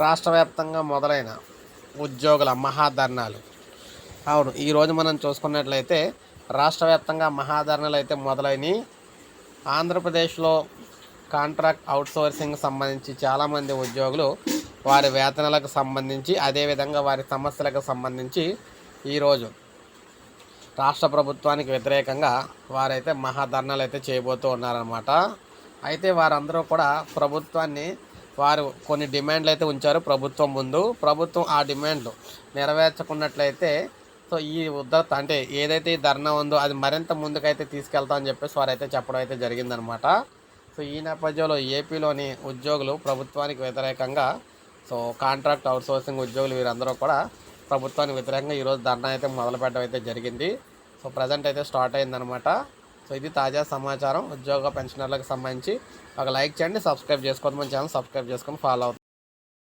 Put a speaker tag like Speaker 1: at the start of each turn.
Speaker 1: రాష్ట్ర వ్యాప్తంగా మొదలైన ఉద్యోగుల మహాధర్నాలు. అవును ఈరోజు మనం చూసుకున్నట్లయితే రాష్ట్ర వ్యాప్తంగా మహాధర్నాలు అయితే మొదలైనవి ఆంధ్రప్రదేశ్లో కాంట్రాక్ట్ అవుట్సోర్సింగ్ సంబంధించి చాలామంది ఉద్యోగులు వారి వేతనాలకు సంబంధించి అదేవిధంగా వారి సమస్యలకు సంబంధించి ఈరోజు రాష్ట్ర ప్రభుత్వానికి వ్యతిరేకంగా వారైతే మహాధర్నాలు అయితే చేయబోతూ ఉన్నారనమాట అయితే వారందరూ కూడా ప్రభుత్వాన్ని వారు కొన్ని డిమాండ్లు అయితే ఉంచారు ప్రభుత్వం ముందు. ప్రభుత్వం ఆ డిమాండ్లు నెరవేర్చకున్నట్లయితే సో ఈ ఉద్ధరత అంటే ఏదైతే ఈ ధర్నా ఉందో అది మరింత ముందుకైతే తీసుకెళ్తామని చెప్పేసి వారైతే చెప్పడం అయితే జరిగిందనమాట సో ఈ నేపథ్యంలో ఏపీలోని ఉద్యోగులు ప్రభుత్వానికి వ్యతిరేకంగా సో కాంట్రాక్ట్ అవుట్సోర్సింగ్ ఉద్యోగులు వీరందరూ కూడా ప్రభుత్వానికి వ్యతిరేకంగా ఈరోజు ధర్నా అయితే మొదలుపెట్టడం అయితే జరిగింది. సో ప్రజెంట్ అయితే స్టార్ట్ అయిందనమాట సో ఇది తాజా సమాచారం. ఉద్యోగ పెన్షనర్లకు సంబంధించి ఒక లైక్ చేయండి సబ్స్క్రైబ్ చేసుకోండి మన ఛానల్ సబ్స్క్రైబ్ చేసుకొని ఫాలో అవుతుంది